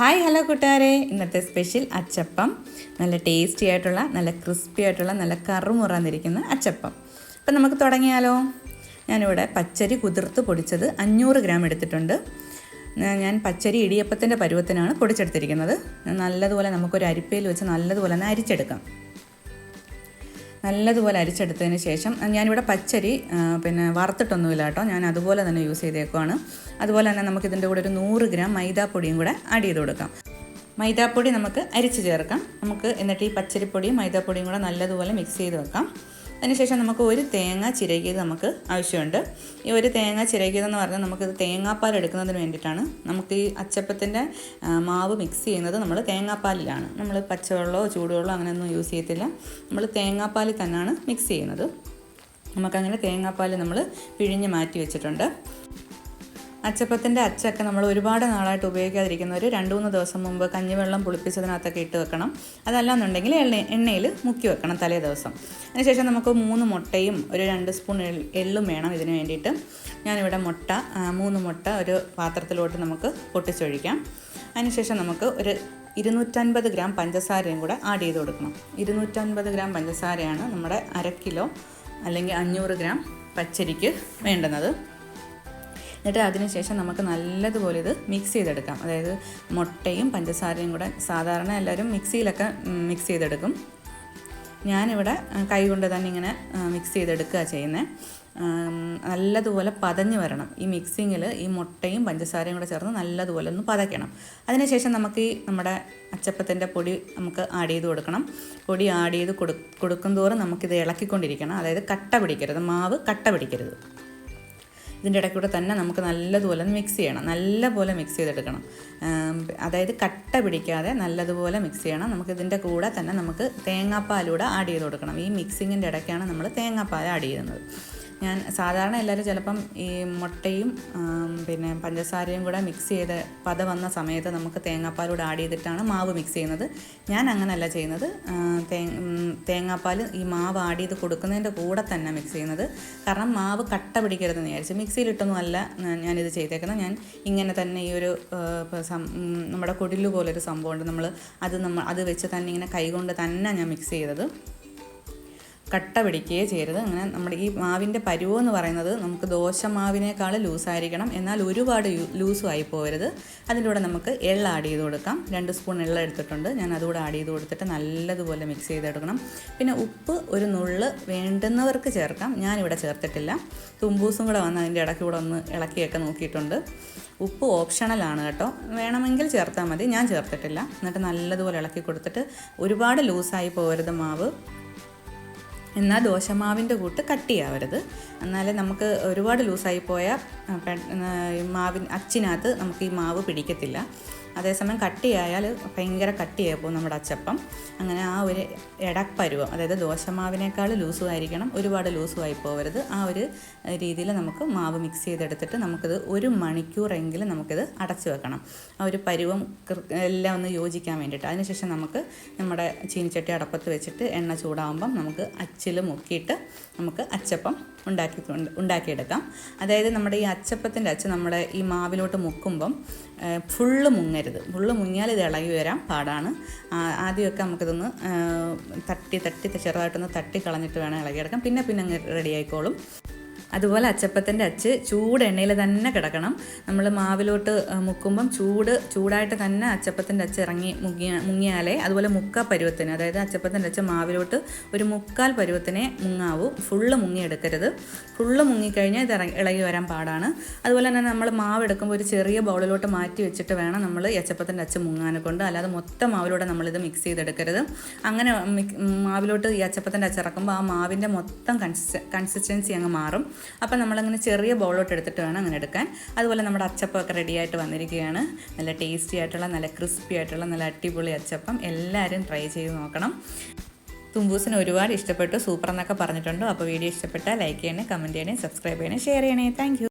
Hi hello കൂട്ടുകാരെ. ഇന്നത്തെ special അച്ചപ്പം. നല്ല ടേസ്റ്റി ആയിട്ടുള്ള നല്ല ക്രിസ്പി ആയിട്ടുള്ള നല്ല കറുമുറന്നിരിക്കുന്ന അച്ചപ്പം. അപ്പം നമുക്ക് തുടങ്ങിയാലോ? ഞാനിവിടെ പച്ചരി കുതിർത്ത് പൊടിച്ചത് അഞ്ഞൂറ് ഗ്രാം എടുത്തിട്ടുണ്ട്. ഞാൻ പച്ചരി ഇടിയപ്പത്തിന്റെ പരുവത്തിനാണ് പൊടിച്ചെടുത്തിരിക്കുന്നത്. നല്ലതുപോലെ നമുക്കൊരു അരിപ്പയിൽ വെച്ച് നല്ലതുപോലെ ഒന്ന് അരിച്ചെടുക്കാം. നല്ലതുപോലെ അരിച്ചെടുത്തതിന് ശേഷം ഞാനിവിടെ പച്ചരി പിന്നെ വറുത്തിട്ടൊന്നുമില്ല കേട്ടോ. ഞാൻ അതുപോലെ തന്നെ യൂസ് ചെയ്തേക്കുവാണ്. അതുപോലെ തന്നെ നമുക്ക് ഇതിന്റെ കൂടെ ഒരു നൂറ് ഗ്രാം മൈദാപ്പൊടിയും കൂടെ ആഡ് ചെയ്ത് കൊടുക്കാം. മൈദാപ്പൊടി നമുക്ക് അരിച്ച് ചേർക്കാം. നമുക്ക് എന്നിട്ട് ഈ പച്ചരിപ്പൊടിയും മൈദാപ്പൊടിയും കൂടെ നല്ലതുപോലെ മിക്സ് ചെയ്ത് വെക്കാം. അതിനുശേഷം നമുക്ക് ഒരു തേങ്ങ ചിരകിയത് നമുക്ക് ആവശ്യമുണ്ട്. ഈ ഒരു തേങ്ങ ചിരകിയതെന്ന് പറഞ്ഞാൽ നമുക്കിത് തേങ്ങാപ്പാൽ എടുക്കുന്നതിന് വേണ്ടിയിട്ടാണ്. നമുക്ക് ഈ അച്ചപ്പത്തിന്റെ മാവ് മിക്സ് ചെയ്യുന്നത് നമ്മൾ തേങ്ങാപ്പാലിലാണ്. നമ്മൾ പച്ചവെള്ളമോ ചൂടുവെള്ളമോ അങ്ങനെയൊന്നും യൂസ് ചെയ്യത്തില്ല. നമ്മൾ തേങ്ങാപ്പാലിൽ തന്നെയാണ് മിക്സ് ചെയ്യുന്നത്. നമുക്കങ്ങനെ തേങ്ങാപ്പാൽ നമ്മൾ പിഴിഞ്ഞ് മാറ്റി വെച്ചിട്ടുണ്ട്. അച്ചപ്പത്തിന്റെ അച്ചൊക്കെ നമ്മൾ ഒരുപാട് നാളായിട്ട് ഉപയോഗിക്കാതിരിക്കുന്ന ഒരു രണ്ട് മൂന്ന് ദിവസം മുമ്പ് കഞ്ഞിവെള്ളം പുളിപ്പിച്ചതിനകത്തൊക്കെ ഇട്ട് വെക്കണം. അതല്ലാന്നുണ്ടെങ്കിൽ എണ്ണ എണ്ണയിൽ മുക്കി വെക്കണം തലേ ദിവസം. അതിനുശേഷം നമുക്ക് മൂന്ന് മുട്ടയും ഒരു രണ്ട് സ്പൂൺ എള്ളും വേണം ഇതിന് വേണ്ടിയിട്ട്. ഞാനിവിടെ മുട്ട മൂന്ന് മുട്ട ഒരു പാത്രത്തിലോട്ട് നമുക്ക് പൊട്ടിച്ചൊഴിക്കാം. അതിനുശേഷം നമുക്ക് ഒരു ഇരുന്നൂറ്റൻപത് ഗ്രാം പഞ്ചസാരയും കൂടെ ആഡ് ചെയ്ത് കൊടുക്കണം. ഇരുന്നൂറ്റൻപത് ഗ്രാം പഞ്ചസാരയാണ് നമ്മുടെ അര കിലോ അല്ലെങ്കിൽ അഞ്ഞൂറ് ഗ്രാം പച്ചരിക്ക് വേണ്ടുന്നത്. എന്നിട്ട് അതിനുശേഷം നമുക്ക് നല്ലതുപോലെ ഇത് മിക്സ് ചെയ്തെടുക്കാം. അതായത് മുട്ടയും പഞ്ചസാരയും കൂടെ സാധാരണ എല്ലാവരും മിക്സിയിലൊക്കെ മിക്സ് ചെയ്തെടുക്കും. ഞാനിവിടെ കൈ കൊണ്ട് തന്നെ ഇങ്ങനെ മിക്സ് ചെയ്തെടുക്കുക ചെയ്യുന്നത് നല്ലതുപോലെ പതഞ്ഞ് വരണം. ഈ മിക്സിങ്ങിൽ ഈ മുട്ടയും പഞ്ചസാരയും കൂടെ ചേർന്ന് നല്ലതുപോലെ ഒന്ന് പതയ്ക്കണം. അതിനുശേഷം നമുക്ക് ഈ നമ്മുടെ അച്ചപ്പത്തിന്റെ പൊടി നമുക്ക് ആഡ് ചെയ്ത് കൊടുക്കണം. പൊടി ആഡ് ചെയ്ത് കൊടു കൊടുക്കും തോറും നമുക്കിത് ഇളക്കിക്കൊണ്ടിരിക്കണം. അതായത് കട്ട പിടിക്കരുത്. മാവ് കട്ട പിടിക്കരുത്. ഇതിന്റെ ഇടയ്ക്കൂടെ തന്നെ നമുക്ക് നല്ലതുപോലെ മിക്സ് ചെയ്യണം. നല്ലപോലെ മിക്സ് ചെയ്തെടുക്കണം. അതായത് കട്ട പിടിക്കാതെ നല്ലതുപോലെ മിക്സ് ചെയ്യണം. നമുക്ക് ഇതിന്റെ കൂടെ തന്നെ നമുക്ക് തേങ്ങാപ്പാലൂടെ ആഡ് ചെയ്ത് കൊടുക്കണം. ഈ മിക്സിങ്ങിന്റെ ഇടയ്ക്കാണ് നമ്മൾ തേങ്ങാപ്പാൽ ആഡ് ചെയ്യുന്നത്. ഞാൻ സാധാരണ എല്ലാവരും ചിലപ്പം ഈ മുട്ടയും പിന്നെ പഞ്ചസാരയും കൂടെ മിക്സ് ചെയ്ത് പത വന്ന സമയത്ത് നമുക്ക് തേങ്ങാപ്പാലൂടെ ആഡ് ചെയ്തിട്ടാണ് മാവ് മിക്സ് ചെയ്യുന്നത്. ഞാൻ അങ്ങനെയല്ല ചെയ്യുന്നത്. തേങ്ങാപ്പാൽ ഈ മാവ് ആഡ് ചെയ്ത് കൊടുക്കുന്നതിന്റെ കൂടെ തന്നെ മിക്സ് ചെയ്യുന്നത്. കാരണം മാവ് കട്ട പിടിക്കരുതെന്ന് വിചാരിച്ചു മിക്സിയിലിട്ടൊന്നും അല്ല ഞാനിത് ചെയ്തേക്കുന്നത്. ഞാൻ ഇങ്ങനെ തന്നെ ഈ ഒരു നമ്മുടെ കൊടിലു പോലൊരു സംഭവമുണ്ട്. നമ്മൾ അത് നമ്മൾ അത് വെച്ച് തന്നെ ഇങ്ങനെ കൈകൊണ്ട് തന്നെ ഞാൻ മിക്സ് ചെയ്തത്. കട്ട പിടിക്കുകയേ ചെയ്യരുത്. അങ്ങനെ നമ്മുടെ ഈ മാവിന്റെ പരുവെന്ന് പറയുന്നത് നമുക്ക് ദോശ ദോശമാവിനേക്കാൾ ലൂസായിരിക്കണം. എന്നാൽ ഒരുപാട് ലൂസും ആയി പോകരുത്. അതിലൂടെ നമുക്ക് എള്ള ആഡ് ചെയ്ത് കൊടുക്കാം. രണ്ട് സ്പൂൺ എള്ള എടുത്തിട്ടുണ്ട്. ഞാൻ അതുകൂടെ ആഡ് ചെയ്ത് കൊടുത്തിട്ട് നല്ലതുപോലെ മിക്സ് ചെയ്തെടുക്കണം പിന്നെ ഉപ്പ് ഒരു നുള്ള് വേണ്ടുന്നവർക്ക് ചേർക്കാം. ഞാനിവിടെ ചേർത്തിട്ടില്ല. തുമ്പൂസും കൂടെ വന്ന് അതിന്റെ ഇടയ്ക്ക് കൂടെ ഒന്ന് ഇളക്കിയൊക്കെ നോക്കിയിട്ടുണ്ട്. ഉപ്പ് ഓപ്ഷണലാണ് കേട്ടോ. വേണമെങ്കിൽ ചേർത്താൽ മതി. ഞാൻ ചേർത്തിട്ടില്ല. എന്നിട്ട് നല്ലതുപോലെ ഇളക്കി കൊടുത്തിട്ട് ഒരുപാട് ലൂസായി പോകരുത് മാവ്. എന്നാൽ ദോശമാവിന്റെ കൂട്ട് കട്ടിയാവരുത് എന്നാലേ നമുക്ക് ഒരുപാട് ലൂസായി പോയാൽ മാവിൻ അച്ചിനകത്ത് നമുക്ക് ഈ മാവ് പിടിക്കത്തില്ല. അതേസമയം കട്ടിയായാൽ ഭയങ്കര കട്ടിയായി പോകും നമ്മുടെ അച്ചപ്പം. അങ്ങനെ ആ ഒരു ഇടപ്പരുവം അതായത് ദോശമാവിനേക്കാൾ ലൂസും ആയിരിക്കണം ഒരുപാട് ലൂസും ആയി പോകരുത് ആ ഒരു രീതിയിൽ നമുക്ക് മാവ് മിക്സ് ചെയ്തെടുത്തിട്ട് നമുക്കിത് ഒരു മണിക്കൂറെങ്കിലും നമുക്കിത് അടച്ചു വെക്കണം. ആ ഒരു പരുവം എല്ലാം ഒന്ന് യോജിക്കാൻ വേണ്ടിയിട്ട്. അതിനുശേഷം നമുക്ക് നമ്മുടെ ചീനിച്ചട്ടി അടപ്പത്ത് വെച്ചിട്ട് എണ്ണ ചൂടാകുമ്പം നമുക്ക് അച്ചിൽ മുക്കിയിട്ട് നമുക്ക് അച്ചപ്പം ഉണ്ടാക്കി ഉണ്ടാക്കിയെടുക്കാം. അതായത് നമ്മുടെ ഈ അച്ചപ്പത്തിന്റെ അച്ച് നമ്മുടെ ഈ മാവിലോട്ട് മുക്കുമ്പം ഫുള്ള് മുങ്ങരുത്. ഫുള്ള് മുങ്ങിയാൽ ഇത് ഇളകി വരാൻ പാടാണ്. ആദ്യമൊക്കെ നമുക്കിതൊന്ന് തട്ടി തട്ടി ചെറുതായിട്ടൊന്ന് തട്ടി കളഞ്ഞിട്ട് വേണം ഇളകിയെടുക്കാം പിന്നെ പിന്നെ അങ്ങ് റെഡി ആയിക്കോളും. അതുപോലെ അച്ചപ്പത്തിന്റെ അച്ച് ചൂട് എണ്ണയിൽ തന്നെ കിടക്കണം. നമ്മൾ മാവിലോട്ട് മുക്കുമ്പം ചൂട് ചൂടായിട്ട് തന്നെ അച്ചപ്പത്തിന്റെ അച്ച് ഇറങ്ങി മുങ്ങിയ മുങ്ങിയാലേ അതുപോലെ മുക്കാൽ പരുവത്തിന് അതായത് അച്ചപ്പത്തിന്റെ അച്ച് മാവിലോട്ട് ഒരു മുക്കാൽ പരുവത്തിനെ മുങ്ങാവൂ. ഫുള്ള് മുങ്ങിയെടുക്കരുത്. ഫുള്ള് മുങ്ങിക്കഴിഞ്ഞാൽ ഇത് ഇറങ്ങി ഇളകി വരാൻ പാടാണ്. അതുപോലെ തന്നെ നമ്മൾ മാവ് എടുക്കുമ്പോൾ ഒരു ചെറിയ ബൗളിലോട്ട് മാറ്റി വെച്ചിട്ട് വേണം നമ്മൾ അച്ചപ്പത്തിന്റെ അച്ച് മുങ്ങാനെ കൊണ്ട്. അല്ലാതെ മൊത്തം മാവിലൂടെ നമ്മളിത് മിക്സ് ചെയ്തെടുക്കരുത്. അങ്ങനെ മാവിലോട്ട് ഈ അച്ചപ്പത്തിന്റെ അച്ച് ഇറക്കുമ്പോൾ ആ മാവിന്റെ മൊത്തം കൺസിസ്റ്റൻസി അങ്ങ് മാറും. അപ്പം നമ്മളങ്ങനെ ചെറിയ ബോളോട്ട് എടുത്തിട്ട് വേണം അങ്ങനെ എടുക്കാൻ. അതുപോലെ നമ്മുടെ അച്ചപ്പമൊക്കെ റെഡി ആയിട്ട് വന്നിരിക്കുകയാണ്. നല്ല ടേസ്റ്റി ആയിട്ടുള്ള നല്ല ക്രിസ്പി ആയിട്ടുള്ള നല്ല അടിപൊളി അച്ചപ്പം. എല്ലാവരും ട്രൈ ചെയ്ത് നോക്കണം. തുമ്പൂസിന് ഒരുപാട് ഇഷ്ടപ്പെട്ടു സൂപ്പർ എന്നൊക്കെ പറഞ്ഞിട്ടുണ്ട്. അപ്പോൾ വീഡിയോ ഇഷ്ടപ്പെട്ടാൽ ലൈക്ക് ചെയ്യണേ കമന്റ് ചെയ്യണേ സബ്സ്ക്രൈബ് ചെയ്യണേ ഷെയർ ചെയ്യണേ. താങ്ക്